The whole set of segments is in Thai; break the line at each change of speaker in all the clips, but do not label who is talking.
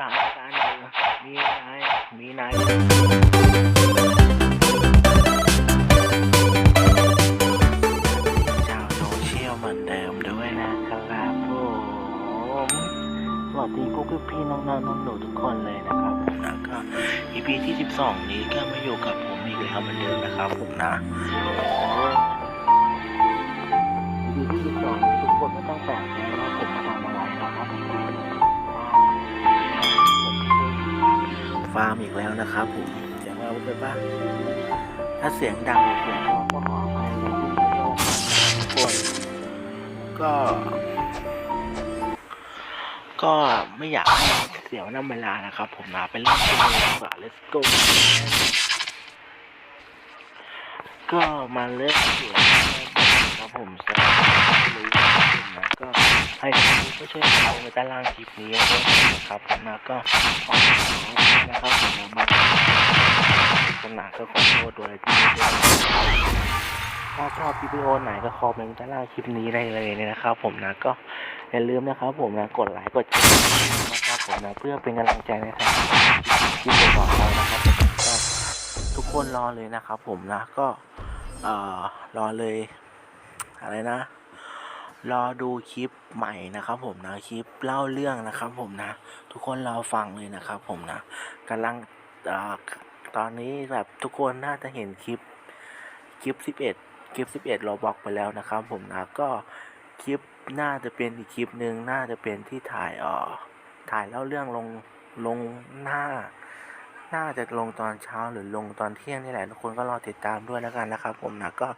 ถานการณ์อยู่มีนายมีนายชาวโซเชียลเหมือนเดิมด้วยนะครับผมสวัสดีพวกพี่น้องๆน้องหนูๆทุกคนเลยนะครับผมนะก็ EP ที่ 12 นี้ก็มาอยู่กับผมอีกแล้วเหมือนเดิมนะครับผมนะ นะครับผมเสียงเราเป็นป่ะถ้าเสียงดังเสียงร้อก็ขออภัยในที่นี้ด้วยนะครับทุกคนก็ ก็ไม่อยากให้เสียน้ำเวลานะครับ ผมนะไปเล่นเกมเลยดีกว่า let's go ก็มาเล่นเสียงครับผมสำหรับคนที่รู้ผม นะก็ให้ทุกคนก็ช่วยเอาไว้ใต้ล่างคลิปนี้นะครับผมนะก็ขอนะครับผมนะมาขนาดก็ขอโทษด้วยที่ไม่ได้ถ้าชอบวิดีโอไหนก็คอมเมนต์ใต้ล่างคลิปนี้ได้เลยนะครับ ผมนะก็อย่าลืมนะครับ ผมนะกดไลค์กดแชร์นะครับผมนะเพื่อเป็นกำลังใจในทางคลิปต่อไปนะครับทุกคนรอเลยนะครับ ผมนะก็เอ่อรอเลยอะไรนะ รอดูคลิปใหม่นะครับผมนะคลิปเล่าเรื่องนะครับผมนะ ทุกคนรอฟังเลยนะครับผมนะกำลังอตอนนี้แบบทุกคนน่าจะเห็นคลิปคลิป 11 คลิป 11เราบอกไปแล้วนะครับผมนะก็คลิปน่าจะเป็นอีกคลิปหนึ่งน่าจะเป็นที่ถ่ายอ่อถ่ายเล่าเรื่องลงลงหน้า น่าจะลงตอนเช้าหรือลงตอนเที่ยงนี่แหละทุกคนก็รอติดตามด้วยแล้วกันนะครับผมนะก็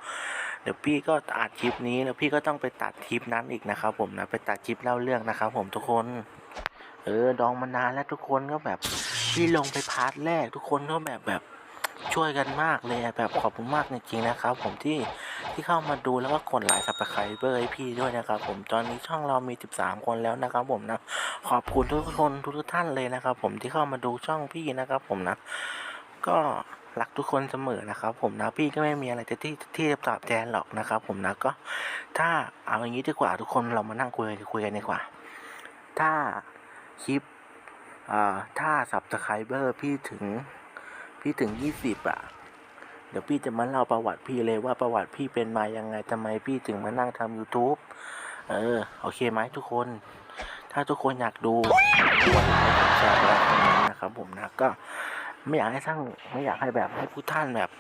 เดี๋ยวพี่ก็อัดคลิปนี้แล้วพี่ก็ต้องไปตัดคลิปนั้นอีกนะครับผมนะไปตัดคลิปเล่าเรื่องนะครับผมทุกคน เออดองมานานแล้วทุกคนก็แบบพี่ลงไปพาร์ทแรก ทุกคนก็แบบแบบช่วยกันมากเลยแบบขอบคุณมากจริงๆนะครับ ผมที่ที่เข้ามาดูแล้วก็กดไลค์สับสไครเบอร์ให้พี่ด้วยนะครับ ผมตอนนี้ช่องเรามี 13 คนแล้วนะครับ ผมนะขอบคุณทุกคนทุกท่านเลยนะครับ ผมที่เข้ามาดูช่องพี่นะครับ ผมนะ ก็ รักทุกคนเสมอนะครับ ผมนะพี่ก็ไม่มีอะไรจะที่ที่จะตอบแทนหรอกนะครับ ผมนะก็ถ้าเอาอย่างนี้ดีกว่าทุกคนเรามานั่งคุยคุยกันดีกว่า ถ้าคลิปอ่าถ้าสับสไครเบอร์พี่ถึงพี่ถึงยี่สิบอะเดี๋ยวพี่จะมาเล่าประวัติพี่เลยว่าประวัติพี่เป็นมายังไงทำไมพี่ถึงมานั่งทำ YouTube เออ โอเคไหมทุกคน ถ้าทุกคนอยากดูวันไหนผมแชร์นะครับผมนะก็ ไม่อยากให้ทั้างไม่อยากให้แบบให้ผู้ท่านแบบ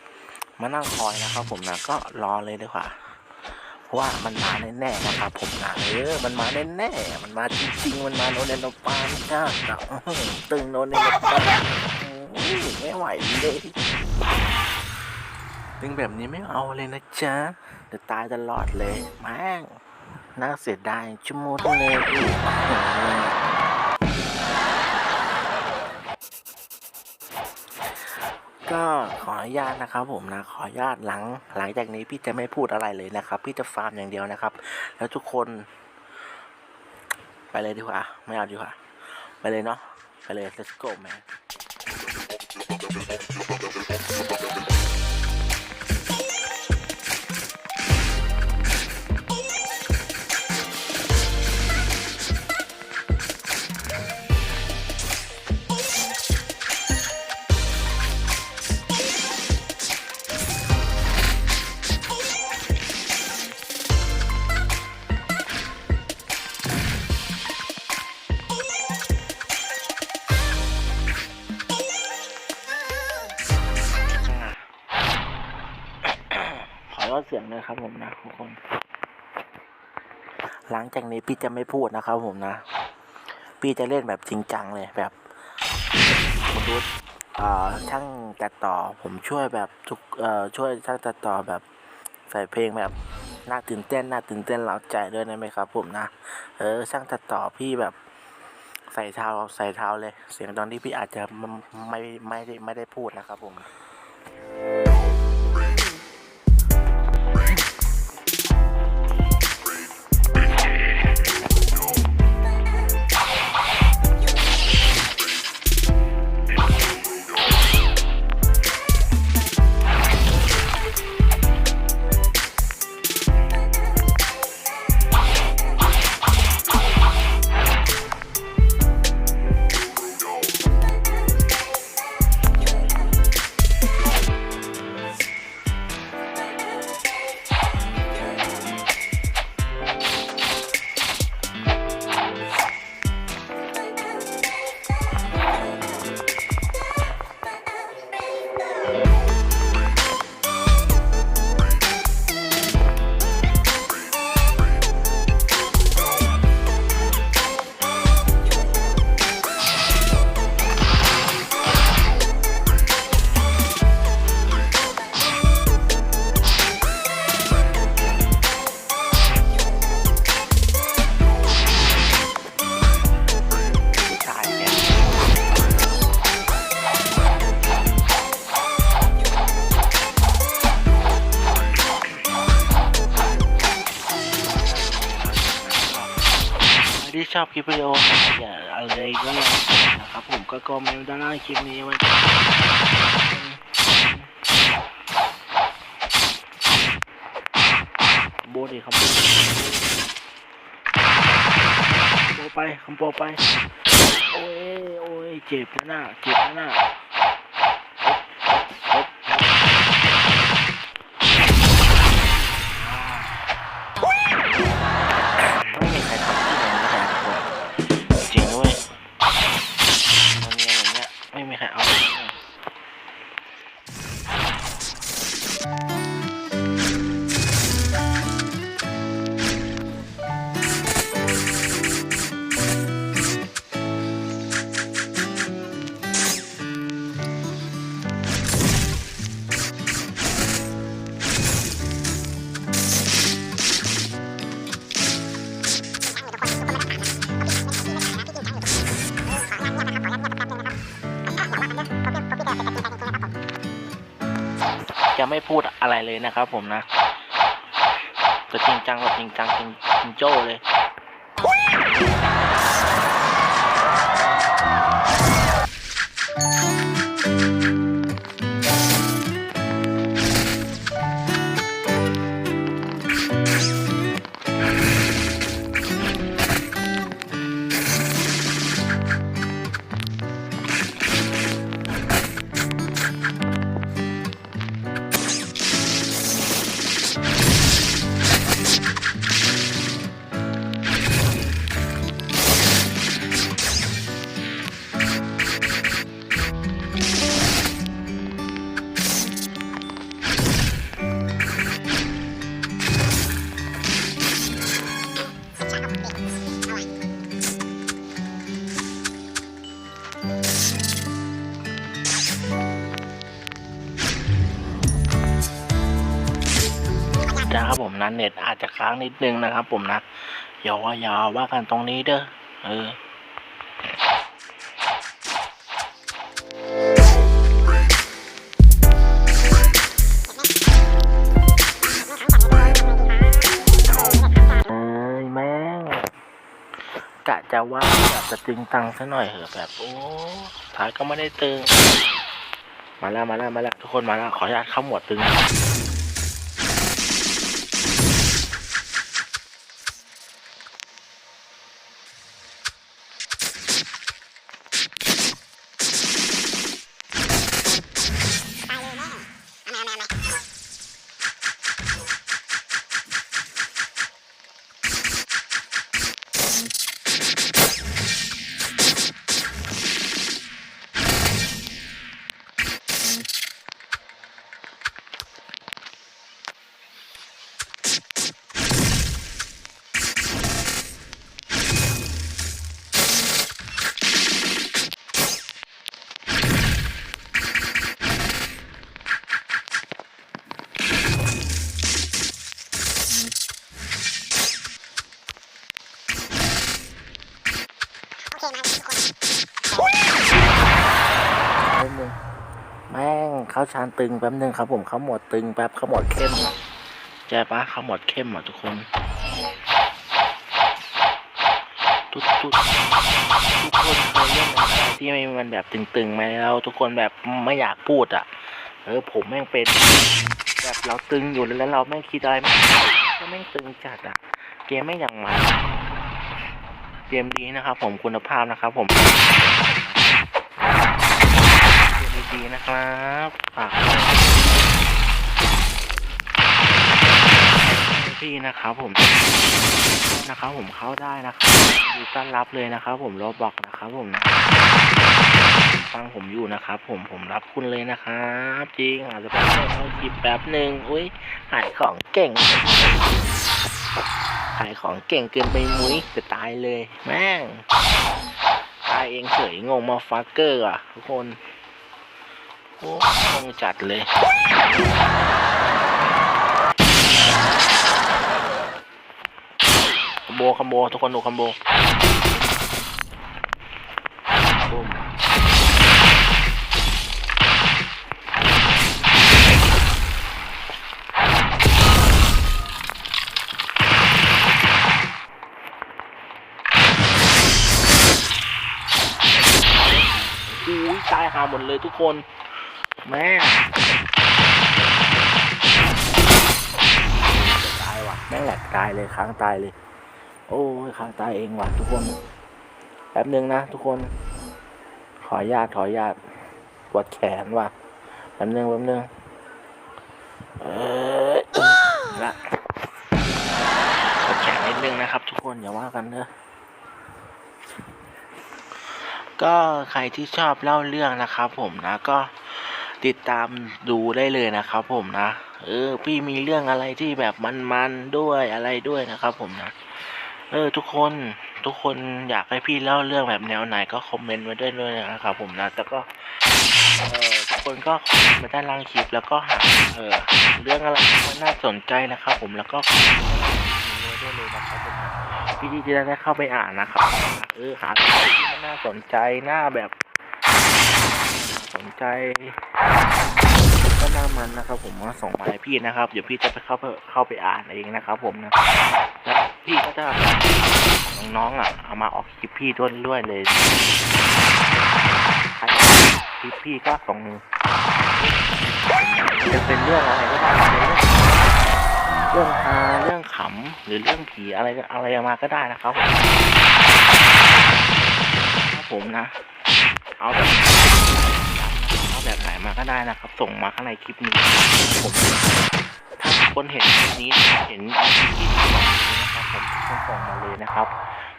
มานั่งคอยนะครับ ผมนะก็รอเลยดีกว่าเพราะว่ามันมาแน่ๆนะครับผมนะเออมันมาแน่ๆมันมาจริงๆมันมาโนเนโนปานจ้าจ้าอื้อหือตึงโนเนโนปานไม่ไหวเลยตึงแบบนี้ไม่เอาเลยนะจ๊ะเดี๋ยวตายตลอดเลยแม่งน่าเสียดายชั่วโมงเลยอีก ก็ขออนุญาตนะครับผมนะขออนุญาตหลังหลังจากนี้พี่จะไม่พูดอะไรเลยนะครับ พี่จะฟาร์มอย่างเดียวนะครับ แล้วทุกคน ไปเลยดีกว่าไม่เอาดีกว่าไปเลยเนาะไปเลย let's go man ลดเสียงเลยครับผมนะทุกคน หลังจากนี้พี่จะไม่พูดนะครับผมนะ พี่จะเล่นแบบจริงจังเลยแบบมนุษย์อ่าช่างตัดต่อ ผมช่วยแบบทุกช่วยช่างตัดต่อแบบใส่เพลงแบบน่าตื่นเต้นน่าตื่นเต้นเร้าใจด้วยได้ไหมครับ ผมนะ เออช่างตัดต่อพี่แบบใส่เท้าใส่เท้าเลย เสียงตอนที่พี่อาจจะไม่ไม่ได้ไม่ได้พูดนะครับผม
ช
อบคลิปวิดีโออย่าอะไรก็แล้วนะครับผมก็กอมเมนต์ด้านล่างคลิปนี้ไว้โบดีครับโบไปคำโบไป โอ้ยโอ้ยเจ็บนะน่ะเจ็บนะน่ะ ไม่พูดอะไรเลยนะครับผมนะจะจริงจังแบบจริงจังจริงจริงโจ้เลย นะครับผมนะเน็ตอาจจะค้างนิดนึงนะครับ ผมนะอย่าว่าอย่าว่ากันตรงนี้เด้อเออแม่งกะจะว่าแบบจะตึงตังซะหน่อยเหอะแบบโอ้ท้ายก็ไม่ได้ตึง มาแล้วมาแล้วมาแล้วทุกคนมาแล้วขออนุญาตเข้าหมวดตึงาชานตึงแป๊บนึงครับผมเขาหมดตึงแป๊บเขาหมดเข้มใช่ปะเขาหมดเข้มอะทุกคนทุกทุกทุกคนเคยเล่นอะไรที่มันแบบตึงๆไหมแล้วทุกคนแบบไม่อยากพูดอะ เออผมแม่งเป็น แบบเราตึงอยู่แล้วเราไม่คิดอะไรไม่ก็แม่งตึงจัดอะ เกมไม่อย่างมันเกมดีนะครับผมคุณภาพนะครับผม ดีนะครับฝากพี่นะครับผมนะครับผมเข้าได้นะครับดีต้อนรับเลยนะครับ ผมรอบอกนะครับผมนะฟังผมอยู่นะครับ ผมผมรับคุณเลยนะครับจริงอาจจะเป็นเข้าคลิปแป๊บหนึ่งอุ้ยขายของเก่งขายของเก่งเกินไปมุ้ยจะตายเลย แม่งตายเองเฉยงงมาฟักเกอร์อะทุกคน โอ้งจัดเลย คอมโบ คอมโบ ทุกคนดูคอมโบบุ้มตายหาหมดเลยทุกคน แม่งตายว่ะแม่งแหลกตายเลยค้างตายเลย โอ้ยค้างตายเองว่ะทุกคนแป๊บนึงนะทุกคน ขออนุญาตขออนุญาตปวดแขนว่ะแป๊บนึงแป๊บนึงเออละปวดแขนนิดนึงนะครับ ทุกคนอย่าว่ากันเนอะก็ใครที่ชอบเล่าเรื่องนะครับ ผมนะก็ ติดตามดูได้เลยนะครับผมนะ เออ พี่มีเรื่องอะไรที่แบบมันๆด้วยอะไรด้วยนะครับผมนะ เออ ทุกคนทุกคนอยากให้พี่เล่าเรื่องแบบแนวไหนก็คอมเมนต์ไว้ด้วยด้วยนะครับผมนะ แต่ก็เออทุกคนก็คอมเมนต์มาด้านล่างคลิปแล้วก็หาเออเรื่องอะไรที่มันน่าสนใจนะครับผมแล้วก็คอมเมนต์ไว้ด้วยเลยนะครับผมพี่ดีจะได้เข้าไปอ่านนะครับ เออหาเรื่องที่นน่าสนใจน่าแบบ สนใจก็น่ามันนะครับ ผมว่าส่งมาให้พี่นะครับ เดี๋ยวพี่จะไปเข้าไปเข้าไปอ่านเองนะครับ ผมนะแล้วพี่ก็จะน้องๆอะเอามาออกคลิปพี่ด้วยด้วยเลยใครคลิปพี่ก็ส่งจะเป็นเรื่องอะไรก็ได้เรื่องฮาเรื่องขำหรือเรื่องผีอะไรอะไรมาก็ได้นะครับผมครับผมนะ เอาแบบ มาก็ได้นะครับ ส่งมาข้างในคลิปนี้ผมถ้าคนเห็นคลิปนี้เห็นคลิปที่ส่งมนะครับผมส่งมาเลยนะครับ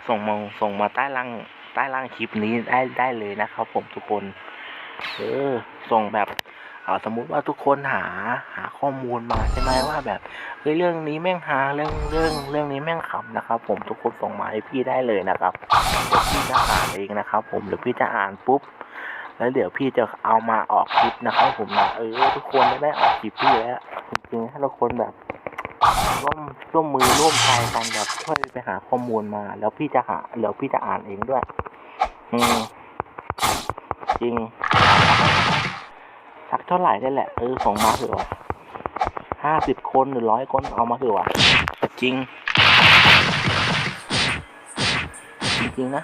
ส่งมาส่งมาใต้ล่างใต้ล่างคลิปนี้ได้ได้เลยนะครับ ผมทุกคนเออส่งแบบเออสมมุติว่าทุกคนหาหาข้อมูลมาใช่ไหมว่าแบบเฮ้ยเรื่องนี้แม่งหาเรื่องเรื่องเรื่องนี้แม่งขำนะครับ ผมทุกคนส่งมาให้พี่ได้เลยนะครับเดี๋ยวพี่จะอ่านเองนะครับ ผมเดี๋ยวพี่จะอ่านปุ๊บ แล้วเดี๋ยวพี่จะเอามาออกคลิปนะครับผมนะเออทุกคนจะได้ออกคลิปพี่แล้วจริงๆถ้าทุกคนแบบร่วมร่วมมือร่วมใจกันแบบช่วยไปหาข้อมูลมา แล้วพี่จะหาแล้วพี่จะอ่านเองด้วย อืมจริงสักเท่าไหร่ได้แหละเออส่งมาเถอะห้าสิบคนหรือร้อยคนเอามาเถอะวะจริง จริงๆนะ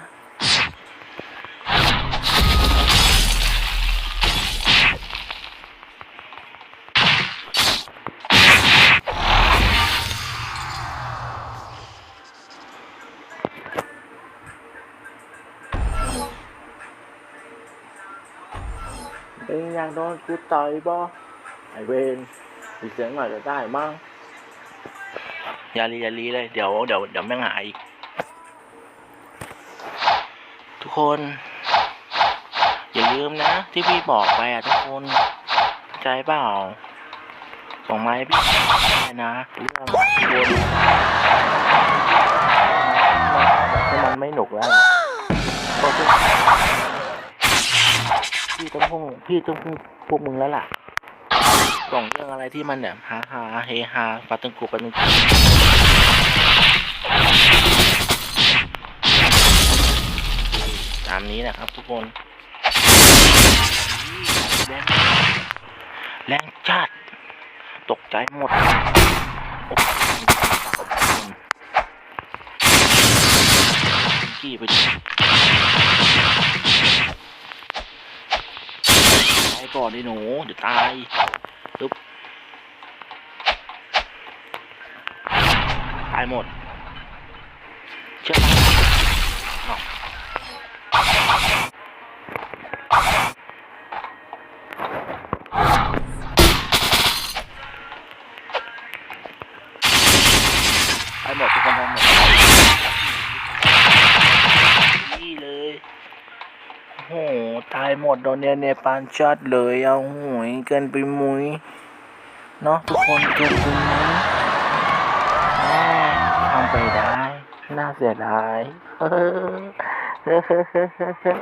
โดนกูต่อยบ่ไอเวนมีเสียงหน่อยจะได้มั้งอย่าลีอย่าลีเลยเดี๋ยวเดี๋ยวเดี๋ยวแม่งหายอีกทุกคน อย่าลืมนะ ที่พี่บอกไปอะทุกคนใจเปล่าส่งไม้พี่นะเรื่องวนที่มันไม่หนุกแล้ว พี่ต้องพุ่งพี่ต้องพุ่งพวกมึงแล้วล่ะส่งเรื่องอะไรที่มันแบบฮาฮาเฮฮาปาตึงกูปาตึงกูตามนี้นะครับทุกคนแรงแรงจัดตกใจหมดกี้ไปดิ ก่อนดิหนูเดี๋ยวตายปึ๊บตายหมด เชื่อไหมอ้าวตายหมดทุกคนตายหมด โห ตายหมดโดนเนเนปานชัดเลยเอาหวยเกินไปมุยเนาะทุกคนเกินไปมุยทำไปได้ น่าเสียดายเออเฮ้อเฮ้อเฮ้อเฮ้อเฮ้อ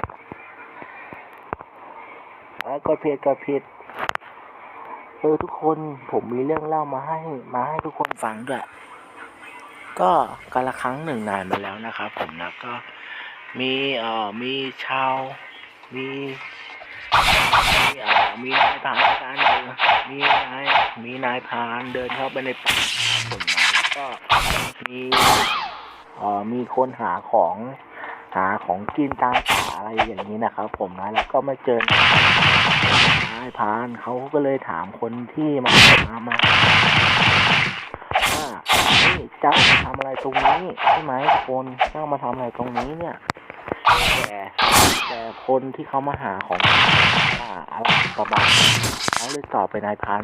อะกดผิดกดผิดเออทุกคนผมมีเรื่องเล่ามาให้มาให้ทุกคนฟังด้วย ก็กาละครั้งหนึ่งนานมาแล้วนะครับผมนะก็มีเอ่อมีชาว มีมีอ่อมีนายพรานการเดินมีนายมีนายพรานเดินเข้าไปในป่าผมมาแล้วก็มีเอ่อมีคนหาของหาของกินตามป่าอะไรอย่างนี้นะครับ ผมนะแล้วก็มาเจอนายพรานเขาก็เลยถามคนที่มาหามาว่าเจ้ามาทำอะไรตรงนี้ใช่ไหมคนเจ้ามาทำอะไรตรงนี้เนี่ย แต่แต่คนที่เขามาหาของว่าอะไรประมาณเขาเลยตอบไปนายพราน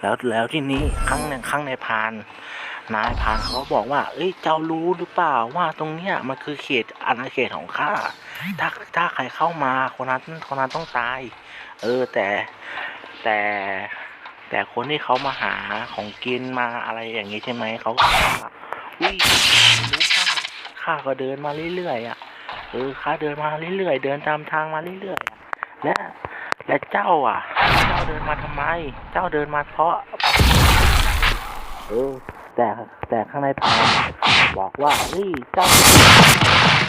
แล้วแล้วที่นี้ข้างในข้างในพานนายพานเขาบอกว่า เอ้ย เจ้ารู้หรือเปล่าว่าตรงเนี้ยมันคือเขตอาณาเขตของข้า ถ้าถ้าใครเข้ามาคนนั้นคนนั้นต้องตาย เออแต่แต่ แต่คนที่เขามาหาของกินมาอะไรอย่างนี้ใช่ไหมเขาก็บอกว่าอุ้ยรู้ข้าข้าก็เดินมาเรื่อยๆอะเออข้าเดินมาเรื่อยๆเดินตามทางมาเรื่อยๆและและเจ้าอะ เจ้าเดินมาทำไม เจ้าเดินมาเพราะเออแต่แต่ข้างในพานบอกว่าเฮ้ยเจ้า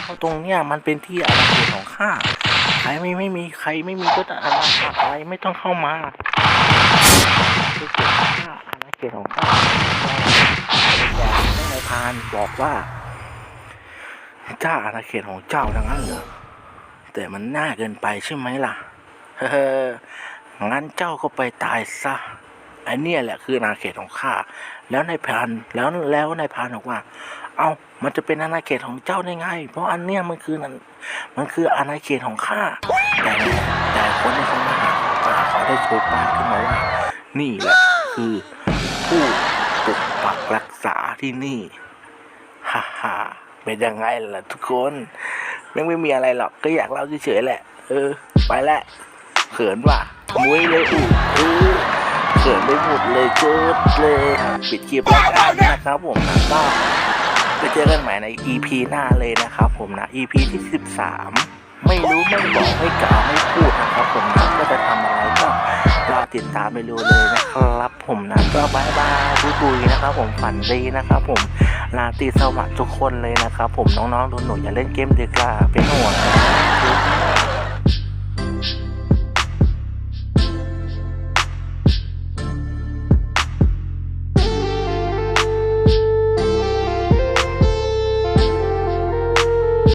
เพราตรงเนี้ยมันเป็นที่อาณาเขตของข้าใครไม่ไม่มีใครไม่มีก็อาณาเขตอะไรไม่ต้องเข้ามา คือเขตของข้าอาณาเขตของข้าแต่ข้างในพานบอกว่าเจ้าอาณาเขตของเจ้าทั้งนั้นเหรอแต่มันน่าเกินไปใช่ไหมล่ะเฮ้องั้นเจ้าก็ไปตายซะไอันนี้ยแหละคืออาณาเขตของข้าแล้วนายพานแล้วแล้วนายพานบอกว่า เอามันจะเป็นอาณาเขตของเจ้าได้ไง เพราะอันเนี้ยมันคือนันมันคืออาณาเขตของข้าแต่แต่คนที่เขามาหาป่าเขาได้โชว์ป้ายขึ้นมาว่า นี่แหละคือผู้ปกปักรักษาที่นี่ฮ่าฮ่าเป็นยังไงล่ะทุกคนแม่งไม่มีอะไรหรอกก็อยากเล่าเฉยๆแหละ เออ ไปแล้วเขินว่ะมุ้ยเลยอู้เออเขินไปหมดเลยเจิดเลยปิดคลิปแล้วกันนะครับผมนะก็ไปเจอกันใหม่ใน EP หน้าเลยนะครับผมนะ EP ที่ 13 ไม่รู้ไม่บอกไม่กล่าวไม่พูดนะครับผมนะก็จะทำอะไรก็ รอติดตามไปดูเลยนะครับผมนะก็บายบายบุยๆนะครับผมฝันดีนะครับผมลาตีสวัสดิ์ทุกคนเลยนะครับผมน้องๆหนูๆอย่าเล่นเกมเด็กล่ะเป็นห่วงนะ